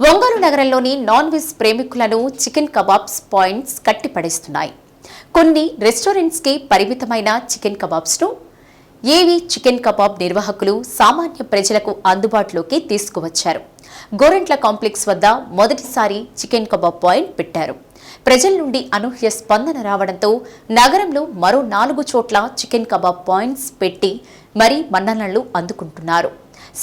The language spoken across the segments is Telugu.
ఒంగోలు నగరంలోని నాన్ వెజ్ ప్రేమికులను చికెన్ కబాబ్స్ పాయింట్స్ కట్టిపడేస్తున్నాయి. కొన్ని రెస్టారెంట్స్కి పరిమితమైన చికెన్ కబాబ్స్ను ఏవి చికెన్ కబాబ్ నిర్వాహకులు సామాన్య ప్రజలకు అందుబాటులోకి తీసుకువచ్చారు. గోరెంట్ల కాంప్లెక్స్ వద్ద మొదటిసారి చికెన్ కబాబ్ పాయింట్ పెట్టారు. ప్రజల నుండి అనూహ్య స్పందన రావడంతో నగరంలో మరో నాలుగు చోట్ల చికెన్ కబాబ్ పాయింట్స్ పెట్టి మరీ మన్ననలు అందుకుంటున్నారు.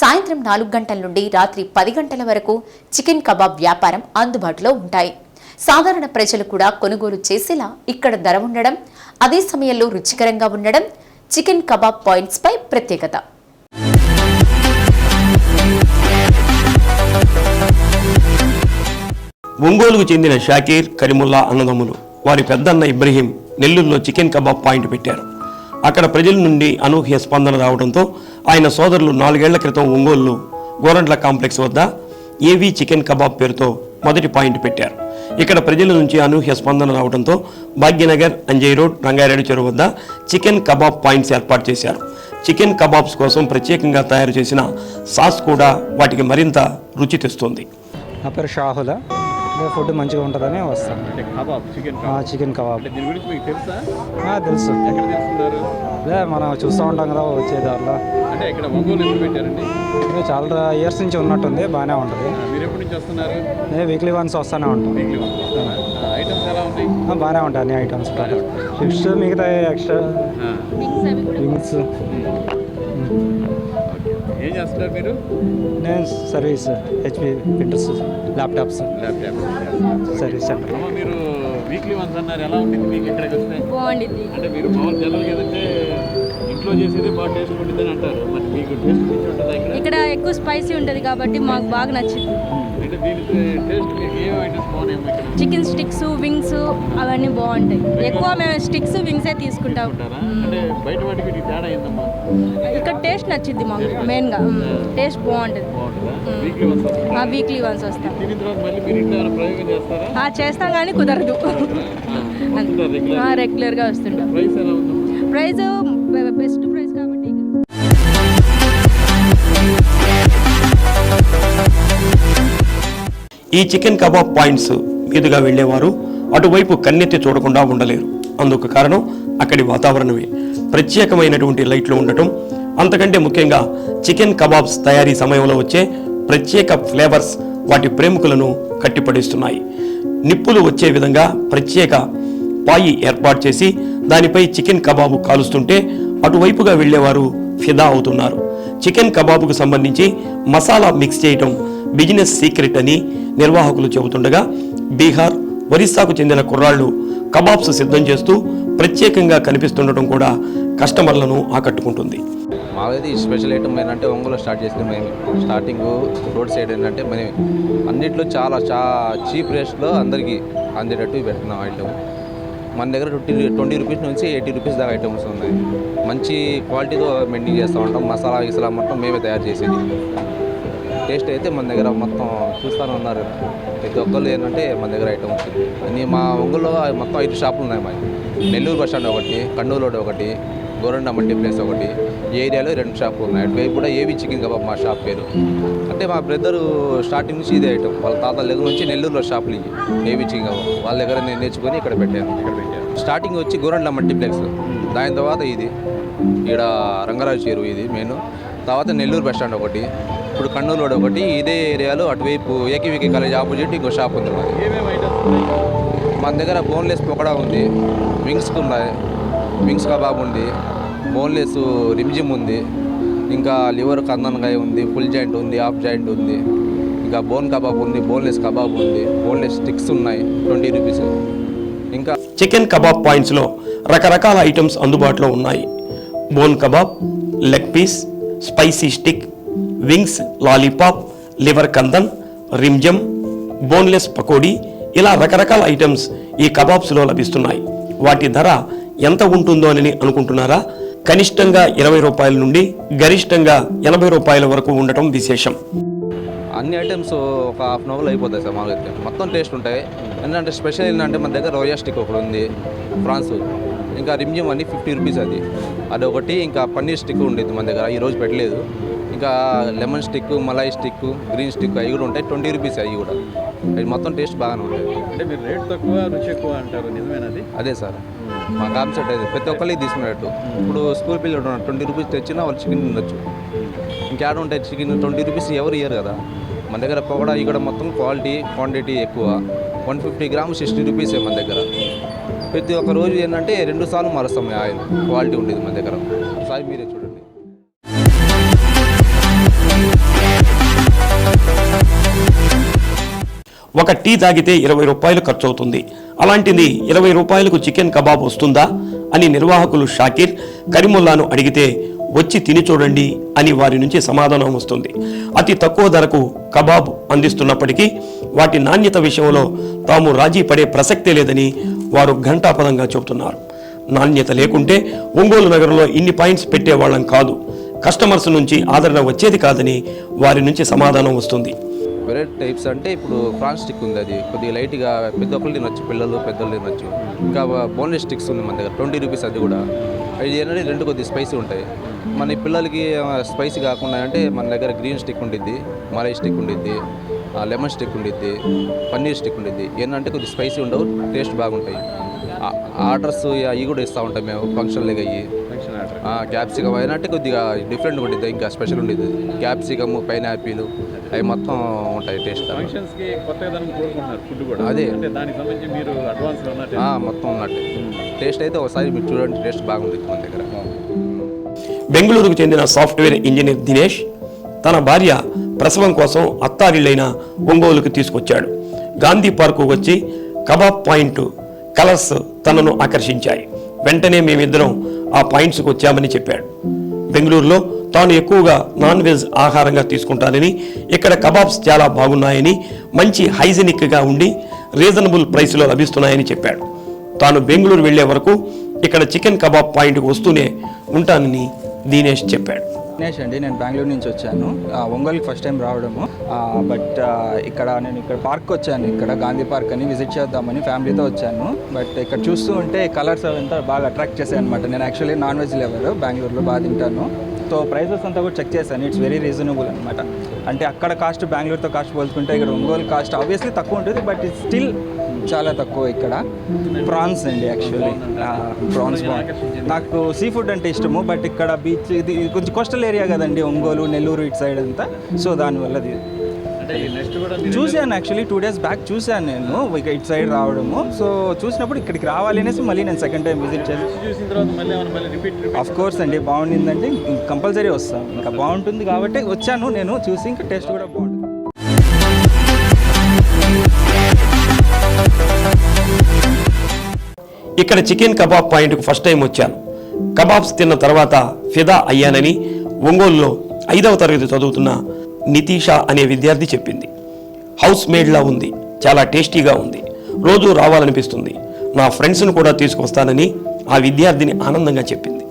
సాయంత్రం నాలుగు గంటల నుండి రాత్రి పది గంటల వరకు చికెన్ కబాబ్ వ్యాపారం అందుబాటులో ఉంటాయి. సాధారణ ప్రజలు కూడా కొనుగోలు చేసేలా ఇక్కడ ధర ఉండడం అదే సమయంలో రుచికరంగా ఉండడం చికెన్ కబాబ్ పాయింట్స్పై ప్రత్యేకత. ఒంగోలుకు చెందిన షాకీర్ కరిముల్లా అన్నదమ్ములు వారి పెద్దన్న ఇబ్రహీం నెల్లూరులో చికెన్ కబాబ్ పాయింట్ పెట్టారు. అక్కడ ప్రజల నుండి అనూహ్య స్పందన రావడంతో ఆయన సోదరులు నాలుగేళ్ళ క్రితం ఒంగోలు గోరంట్ల కాంప్లెక్స్ వద్ద ఏవీ చికెన్ కబాబ్ పేరుతో మొదటి పాయింట్ పెట్టారు. ఇక్కడ ప్రజల నుంచి అనూహ్య స్పందన రావడంతో భాగ్యనగర్ అంజయ్ రోడ్ రంగారెడ్డి చెరువు వద్ద చికెన్ కబాబ్ పాయింట్స్ ఏర్పాటు చేశారు. చికెన్ కబాబ్స్ కోసం ప్రత్యేకంగా తయారు చేసిన సాస్ కూడా వాటికి మరింత రుచి తెస్తుంది. నా పేరు షాహుల. ఫుడ్ మంచిగా ఉంటుందని వస్తాను చికెన్ ఆ, కబాబ్. తెలుసా? అదే మనం చూస్తూ ఉంటాం కదా వచ్చే దారిలో చాలా ఇయర్స్ నుంచి ఉన్నట్టుంది బాగానే ఉంటుంది. నేను వీక్లీ వన్స్ వస్తూనే ఉంటాం. వీక్లీ వన్స్ వస్తారా? ఆ, ఐటమ్స్ ఎలా ఉన్నాయి? ఆ, బాగానే ఉంటాయి అన్ని ఐటమ్స్ ఫిక్స్ మిగతా ఎక్స్ట్రా వింగ్స్ చేస్తున్నారు మీరు? నేను service HP printers laptops. Laptop service centre. అమ్మ మీరు వీక్లీ వన్స్ అన్నారు ఎలా ఉంటుంది మీకు? ఇక్కడికి వస్తే? బాగుండిద్ది అంటే మీరు మామూలు జనరల్గా ఏదంటే ఇంట్లో చేసేది బాగా టేస్ట్ ఉంటుందని అంటారు. మరి మీకు టేస్ట్ ఉంటుందా ఇక్కడ? ఇక్కడ ఎక్కువ స్పైసీ ఉంటుంది కాబట్టి మాకు బాగా నచ్చింది. అంటే దీని టేస్ట్ మీకు ఏం ఐటమ్స్ ఇక్కడ? చికెన్ స్టిక్స్ వింగ్స్ అవన్నీ బాగుంటాయి. ఎక్కువ మేము స్టిక్స్ వింగ్సే తీసుకుంటాం. అంటే బయట వాటికి వీటికి తేడా ఏందమ్మా? ఇక్కడ టేస్ట్ నచ్చింది మాకు మెయిన్గా. టేస్ట్ బాగుంటుంది? ఆ వీక్లీ వన్స్ వస్తాం. తినిన తర్వాత మళ్ళీ మీరు ఇంట్లో ఏమైనా ప్రయోగం చేస్తారా? ఆ, చేస్తాం కానీ కుదరదు. రెగ్యులర్ రెగ్యులర్గా వస్తుంటాం. ప్రైస్ ఎలా ఉందమ్మా? ప్రైస్ బెస్ట్ ప్రైస్ కాబట్టి ఈ చికెన్ కబాబ్ పాయింట్స్ మీదుగా వెళ్ళేవారు. అటువైపు కన్నెత్తి చూడకుండా ఉండలేరు. అందుకు కారణం అక్కడి వాతావరణమే. ప్రత్యేకమైనటువంటి లైట్లు ఉండటం. అంతకంటే ముఖ్యంగా చికెన్ కబాబ్స్ తయారీ సమయంలో వచ్చే ప్రత్యేక ఫ్లేవర్స్ వాటి ప్రేమికులను కట్టిపడేస్తున్నాయి. నిప్పులు వచ్చే విధంగా ప్రత్యేక పాయి ఏర్పాటు చేసి దానిపై చికెన్ కబాబు కాలుస్తుంటే అటువైపుగా వెళ్ళేవారు ఫిదా అవుతున్నారు. చికెన్ కబాబుకు సంబంధించి మసాలా మిక్స్ చేయటం బిజినెస్ సీక్రెట్ అని నిర్వాహకులు చెబుతుండగా బీహార్ ఒరిస్సాకు చెందిన కుర్రాళ్ళు కబాబ్స్ సిద్ధం చేస్తూ ప్రత్యేకంగా కనిపిస్తుండటం కూడా కస్టమర్లను ఆకట్టుకుంటుంది. మాది స్పెషల్ ఐటమ్ ఏంటంటే ఒంగోలు స్టార్ట్ చేసింది మేము. స్టార్టింగ్ రోడ్ సైడ్ ఏంటంటే మనం అన్నిట్లో చాలా చా చీప్ రేట్లో అందరికీ అందేటట్టు పెడుతున్నాం ఐటమ్ మన దగ్గర ట్వంటీ ట్వంటీ రూపీస్ నుంచి ఎయిటీ రూపీస్ దాకా ఐటమ్స్ ఉన్నాయి. మంచి క్వాలిటీతో మెయింటైన్ చేస్తూ ఉంటాం. మసాలా గిసలా మొత్తం మేమే తయారు చేసేది. టేస్ట్ అయితే మన దగ్గర మొత్తం చూస్తూనే ఉన్నారు. ప్రతి ఒక్కళ్ళు ఏంటంటే మన దగ్గర ఐటమ్స్. అన్నీ మా ఒంగోలులో మొత్తం ఐదు షాపులు ఉన్నాయి మాకు నెల్లూరు బస్ స్టాండ్ ఒకటి కన్నూరు రోడ్ ఒకటి గోరండ మల్టీ ప్లేస్ ఒకటి. ఏరియాలో రెండు షాపులు ఉన్నాయి. అటువైపు కూడా ఏవి చికెన్ కబాబ్ మా షాప్ పేరు. అంటే మా బ్రదరు స్టార్టింగ్ నుంచి ఇదే ఐటమ్ వాళ్ళ తాతల దగ్గర నుంచి నెల్లూరులో షాపులు ఇవి. ఏవి చికెన్ కబాబ్ వాళ్ళ దగ్గర నేను నేర్చుకొని ఇక్కడ పెట్టాను. ఇక్కడ పెట్టాను స్టార్టింగ్ వచ్చి గోరండ మల్టీప్లెక్స్ దాని తర్వాత ఇది. ఇక్కడ రంగరాజు చెరువు ఇది మెయిన్ తర్వాత నెల్లూరు బస్ స్టాండ్ ఒకటి. ఇప్పుడు కన్నూరు రోడ్ ఒకటి. ఇదే ఏరియాలో అటువైపు ఏకీవికి కాలేజ్ ఆపోజిట్ ఇంకో షాప్ ఉంది మన దగ్గర బోన్లెస్ పొకడా ఉంది. వింగ్స్ ఉన్నాయి. వింగ్స్ కబాబ్ ఉంది బోన్లెస్ రిమ్జిమ్ ఉంది. ఇంకా లివర్ కందనకాయ ఉంది ఫుల్ జాయింట్ ఉంది హాఫ్ జాయింట్ ఉంది. ఇంకా బోన్ కబాబ్ ఉంది బోన్లెస్ కబాబ్ ఉంది బోన్లెస్ స్టిక్స్ ఉన్నాయి ట్వంటీ రూపీస్. ఇంకా చికెన్ కబాబ్ పాయింట్స్లో రకరకాల ఐటమ్స్ అందుబాటులో ఉన్నాయి. Bone kebab leg piece spicy stick wings lollipop liver Kandan రిమ్జమ్ బోన్లెస్ పకోడీ ఇలా రకరకాల ఐటమ్స్ ఈ కబాబ్స్లో లభిస్తున్నాయి. వాటి ధర ఎంత ఉంటుందో అని అనుకుంటున్నారా? కనిష్టంగా ఇరవై రూపాయల నుండి గరిష్టంగా ఎనభై రూపాయల వరకు ఉండటం విశేషం. అన్ని ఐటమ్స్ ఒక హాఫ్ అన్ అవర్లో అయిపోతాయి సార్ మామూలుగా అయితే. మొత్తం టేస్ట్ ఉంటాయి. ఏంటంటే స్పెషల్ ఏంటంటే మన దగ్గర రోయా స్టిక్ ఒకటి ఉంది ఫ్రాన్స్. ఇంకా రిమ్జిమ్ అని ఫిఫ్టీ రూపీస్ అది. అదొకటి ఇంకా పన్నీర్ స్టిక్ ఉండేది మన దగ్గర ఈరోజు పెట్టలేదు. ఇంకా ఇంకా lemon stick malai stick green stick అవి కూడా ఉంటాయి. ట్వంటీ రూపీస్ అవి కూడా. అవి మొత్తం టేస్ట్ బాగానే ఉంటాయి. అంటే మీరు రేట్ తక్కువ రుచి ఎక్కువ అంటారు నిజమేనది అదే సార్. మా కాన్సెప్ట్ అయితే ప్రతి ఒక్కరికి తీసుకున్నట్టు ఇప్పుడు స్కూల్ పిల్లలు ట్వంటీ రూపీస్ తెచ్చినా వాళ్ళు చికెన్ తినొచ్చు. ఇంకేడ ఉంటాయి చికెన్? ట్వంటీ రూపీస్ ఎవరు ఇయ్యరు కదా. మన దగ్గర పొగడా ఇక్కడ మొత్తం క్వాలిటీ క్వాంటిటీ ఎక్కువ. వన్ ఫిఫ్టీ గ్రామ్స్ సిక్స్టీ రూపీసే మన దగ్గర. ప్రతి ఒక్క రోజు ఏంటంటే రెండు సార్లు మారుస్తాం ఆయిల్. క్వాలిటీ ఉండేది మన దగ్గర. సాయి మీరే చూడండి. ఒక టీ తాగితే ఇరవై రూపాయలు ఖర్చు అవుతుంది అలాంటిది ఇరవై రూపాయలకు చికెన్ కబాబ్ వస్తుందా అని నిర్వాహకులు షాకీర్ కరిముల్లాను అడిగితే వచ్చి తిని చూడండి అని వారి నుంచి సమాధానం వస్తుంది. అతి తక్కువ ధరకు కబాబ్ అందిస్తున్నప్పటికీ వాటి నాణ్యత విషయంలో తాము రాజీ పడే ప్రసక్తే లేదని వారు ఘంటాపదంగా చెబుతున్నారు. నాణ్యత లేకుంటే ఒంగోలు నగరంలో ఇన్ని పాయింట్స్ పెట్టేవాళ్ళం కాదు. కస్టమర్స్ నుంచి ఆదరణ వచ్చేది కాదని వారి నుంచి సమాధానం వస్తుంది. వెరైటీ టైప్స్ అంటే ఇప్పుడు ఫ్రాన్స్ స్టిక్ ఉంది అది. కొద్దిగా లైట్గా పెద్ద ఒకళ్ళు తినొచ్చు పిల్లలు పెద్దలు తినొచ్చు. ఇంకా బోన్లెస్ స్టిక్స్ ఉంది మన దగ్గర ట్వంటీ రూపీస్ అది కూడా. అది ఏంటంటే రెండు కొద్దిగా స్పైసీ ఉంటాయి. మన పిల్లలకి స్పైసీ కాకుండా అంటే మన దగ్గర గ్రీన్ స్టిక్ ఉండిద్ది మలై స్టిక్ ఉండిద్ది లెమన్ స్టిక్ ఉండిద్ది పన్నీర్ స్టిక్ ఉండిద్ది. ఏంటంటే కొద్దిగా స్పైసీ ఉండవు టేస్ట్ బాగుంటాయి. ఆర్డర్స్ అవి కూడా ఇస్తూ ఉంటాం మేము ఫంక్షన్లు అయ్యి క్యాప్సికమ్ అయినా అంటే కొద్దిగా డిఫరెంట్ ఉంటుంది ఇంకా స్పెషల్ ఉండేది క్యాప్సికమ్ పైనాపిల్ అవి మొత్తం ఉంటాయి టేస్ట్ అదే. అంటే దానికి సంబంధించి మీరు అడ్వాన్స్లో ఉన్నట్టు. ఆ, మొత్తం ఉన్నట్టు. టేస్ట్ అయితే ఒకసారి మీరు చూడండి టేస్ట్ బాగుంటుంది మన దగ్గర. బెంగళూరుకు చెందిన సాఫ్ట్వేర్ ఇంజనీర్ దినేష్ తన భార్య ప్రసవం కోసం అత్తారిళ్ళైన ఒంగోలుకు తీసుకొచ్చాడు. గాంధీ పార్కు వచ్చి కబాబ్ పాయింట్ కలర్స్ తనను ఆకర్షించాయి. వెంటనే మేమిద్దరం ఆ పాయింట్స్కి వచ్చామని చెప్పాడు. బెంగళూరులో తాను ఎక్కువగా నాన్ వెజ్ ఆహారంగా తీసుకుంటానని ఇక్కడ కబాబ్స్ చాలా బాగున్నాయని మంచి హైజెనిక్గా ఉండి రీజనబుల్ ప్రైస్లో లభిస్తున్నాయని చెప్పాడు. తాను బెంగళూరు వెళ్ళే వరకు ఇక్కడ చికెన్ కబాబ్ పాయింట్కి వస్తూనే ఉంటానని దినేష్ చెప్పాడు. విఘ్నేష్ అండి నేను బెంగళూరు నుంచి వచ్చాను. ఒంగోలుకి ఫస్ట్ టైం రావడము. బట్ ఇక్కడ నేను ఇక్కడ పార్క్ వచ్చాను. ఇక్కడ గాంధీ పార్క్ అని విజిట్ చేద్దామని ఫ్యామిలీతో వచ్చాను. బట్ ఇక్కడ చూస్తూ ఉంటే కలర్స్ అవంతా బాగా అట్రాక్ట్ చేశాయి అనమాట నేను యాక్చువల్లీ నాన్ వెజ్ లెవర్ బెంగళూరులో బాగా తింటాను. సో ప్రైసెస్ అంతా కూడా చెక్ చేశాను. ఇట్స్ వెరీ రీజనబుల్ అనమాట అంటే అక్కడ కాస్ట్ బెంగళూరుతో కాస్ట్ పోల్చుకుంటే ఇక్కడ ఒంగోలు కాస్ట్ ఆబ్వియస్లీ తక్కువ ఉంటుంది బట్ ఇట్ స్టిల్ చాలా తక్కువ ఇక్కడ. ప్రాన్స్ అండి యాక్చువల్లీ ప్రాన్స్ నాకు సీ ఫుడ్ అంటే ఇష్టము బట్ ఇక్కడ బీచ్ ఇది కొంచెం కోస్టల్ ఏరియా కదండి ఒంగోలు నెల్లూరు ఇటు సైడ్ అంతా. సో దానివల్ల అది చూశాను యాక్చువల్లీ టూ డేస్ బ్యాక్ చూశాను నేను ఇక ఇటు సైడ్ రావడము. సో చూసినప్పుడు ఇక్కడికి రావాలి అనేసి మళ్ళీ నేను సెకండ్ టైం విజిట్ చేసి ఆఫ్ కోర్స్ అండి బాగుండిందండి. కంపల్సరీ వస్తాం. ఇంకా బాగుంటుంది కాబట్టి వచ్చాను నేను చూసి ఇంకా టేస్ట్ కూడా బాగుంటుంది. ఇక్కడ చికెన్ కబాబ్ పాయింట్కు ఫస్ట్ టైం వచ్చాను. కబాబ్స్ తిన్న తర్వాత ఫిదా అయ్యానని ఒంగోలులో ఐదవ తరగతి చదువుతున్న నితీషా అనే విద్యార్థి చెప్పింది. హౌస్ మేడ్లా ఉంది చాలా టేస్టీగా ఉంది రోజు రావాలనిపిస్తుంది. నా ఫ్రెండ్స్ను కూడా తీసుకొస్తానని ఆ విద్యార్థిని ఆనందంగా చెప్పింది.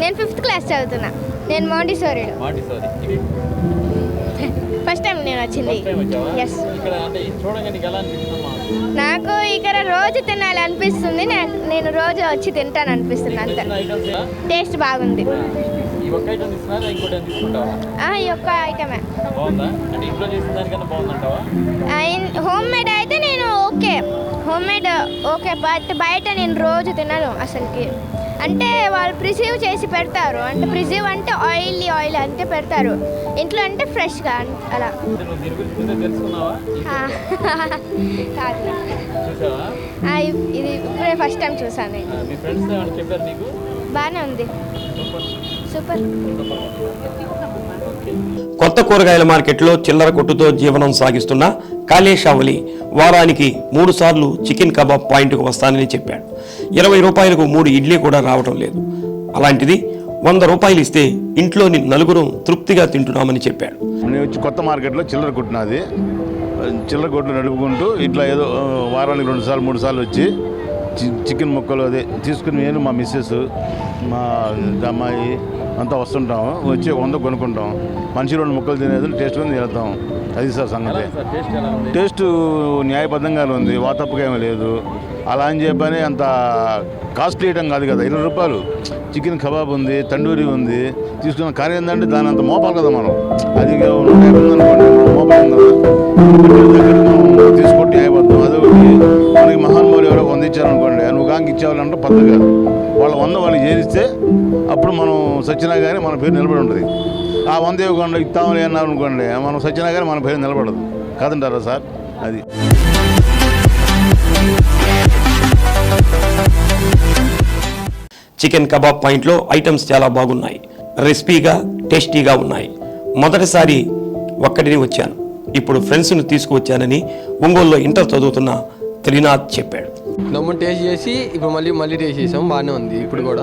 నేను ఫిఫ్త్ క్లాస్ చదువుతున్నా. నేను మౌంటిసోరీలో. మాటి సారీ ఫస్ట్ టైం నేను వచ్చింది. ఎస్ నీకు ఇక్కడ రోజు తినాలి అనిపిస్తుంది నేను రోజు వచ్చి తింటాను అనిపిస్తుంది అంతే. టేస్ట్ బాగుంది. ఈ ఒక్క ఐటమ్ హోమ్ మేడ్ అయితే నేను okay. Home made okay but బయట నేను రోజు తినను అసలుకి. అంటే వాళ్ళు ప్రిసీవ్ చేసి పెడతారు. అంటే ప్రిసీవ్ అంటే ఆయిల్ ఆయిల్ అంతే పెడతారు. ఇంట్లో అంటే ఫ్రెష్గా అలా. ఇది ఇప్పుడే ఫస్ట్ టైం చూసాను బాగానే ఉంది. సూపర్. కొత్త కూరగాయల మార్కెట్లో చిల్లర కొట్టుతో జీవనం సాగిస్తున్న కాళేశావలి వారానికి మూడు సార్లు చికెన్ కబాబ్ పాయింట్కు వస్తానని చెప్పాడు. ఇరవై రూపాయలకు మూడు ఇడ్లీ కూడా రావటం లేదు. అలాంటిది వంద రూపాయలు ఇస్తే ఇంట్లోని నలుగురు తృప్తిగా తింటున్నామని చెప్పాడు. నేను వచ్చి కొత్త మార్కెట్లో చిల్లర కొట్టినది. చిల్లర కొట్లు నడుపుకుంటూ ఇట్లా ఏదో వారానికి రెండు సార్లు మూడు సార్లు వచ్చి చి- చికెన్ ముక్కలు అదే తీసుకుని నేను మా మిస్సెస్ మా అమ్మాయి అంతా వస్తుంటాం. వచ్చి వంద కొనుక్కుంటాం. మనిషి రెండు ముక్కలు తినేది టేస్ట్ కొని తినేద్దాం. అది సార్ సంగతి. టేస్ట్ ఎలా ఉంది? న్యాయబద్ధంగానే ఉంది. వాతప్పగా ఏమీ లేదు. అలా అని చెప్పని అంత కాస్ట్లీ ఐటమ్ కాదు కదా. ఇరవై రూపాయలు. చికెన్ కబాబ్ ఉంది తండూరి ఉంది. తీసుకున్న కానీ ఏంటంటే దాని అంత మోపాలి కదా మనం. అది నూట యాభై ఉంది అనుకోండి మనం మోపాలి కదా. పెట్టిన దగ్గర మనం తీసుకుంటే న్యాయబద్ధం. అదే ఒకటి మనకి మహానుభావులు ఎవరో వంద ఇచ్చారనుకోండి నువ్వు కాంకి ఇచ్చేవాళ్ళంటే పద్ధతి కాదు. వాళ్ళ వంద వాళ్ళు చేరిస్తే అప్పుడు మనం సచ్చినా కానీ మన పేరు నిలబడి ఉంటుంది. ఆ వంద ఇవ్వకుండా ఇస్తామని అన్నారు అనుకోండి మనం సచ్చినా కానీ మన పేరు నిలబడదు. కాదంటారా సార్? అది. చికెన్ కబాబ్ పాయింట్లో ఐటమ్స్ చాలా బాగున్నాయి. రెసిపీగా టేస్టీగా ఉన్నాయి. మొదటిసారి ఒక్కడిని వచ్చాను. ఇప్పుడు ఫ్రెండ్స్ను తీసుకువచ్చానని ఒంగోలులో ఇంటర్ చదువుతున్న త్రినాథ్ చెప్పాడు. దమ్ము టేస్ట్ చేసి ఇప్పుడు మళ్ళీ మళ్ళీ టేస్ట్ చేసాం బాగానే ఉంది ఇప్పుడు కూడా.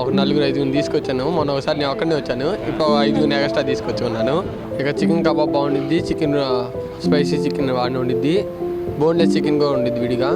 ఒక నలుగురు ఐదుగురు తీసుకొచ్చాను. మొన్న ఒకసారి నేను ఒక్కడనే వచ్చాను. ఇప్పుడు ఐదుగురు ఎక్స్ట్రా తీసుకొచ్చుకున్నాను. ఇక చికెన్ కబాబ్ బాగుండిద్ది చికెన్ స్పైసీ చికెన్ బాగానే ఉండిద్ది. బోన్లెస్ చికెన్ కూడా ఉండిద్ది విడిగా.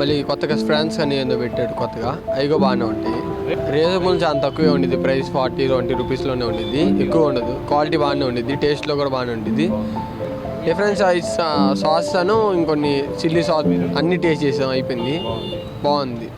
మళ్ళీ కొత్తగా ఫ్రాన్స్ అని ఏందో పెట్టాడు కొత్తగా. అవి కూడా బాగానే ఉంటాయి. రీజనబుల్ చాలా తక్కువే ఉండిద్ది ప్రైస్ ఫార్టీ ట్వంటీ రూపీస్లోనే ఉండిద్ది. ఎక్కువ ఉండదు. క్వాలిటీ బాగానే ఉండిద్ది టేస్ట్లో కూడా బాగానే ఉండిద్ది. డిఫరెంట్ సాస్ అను ఇంకొన్ని చిల్లీ సాస్ అన్ని టేస్ట్ చేసాం అయిపోయింది. బాగుంది.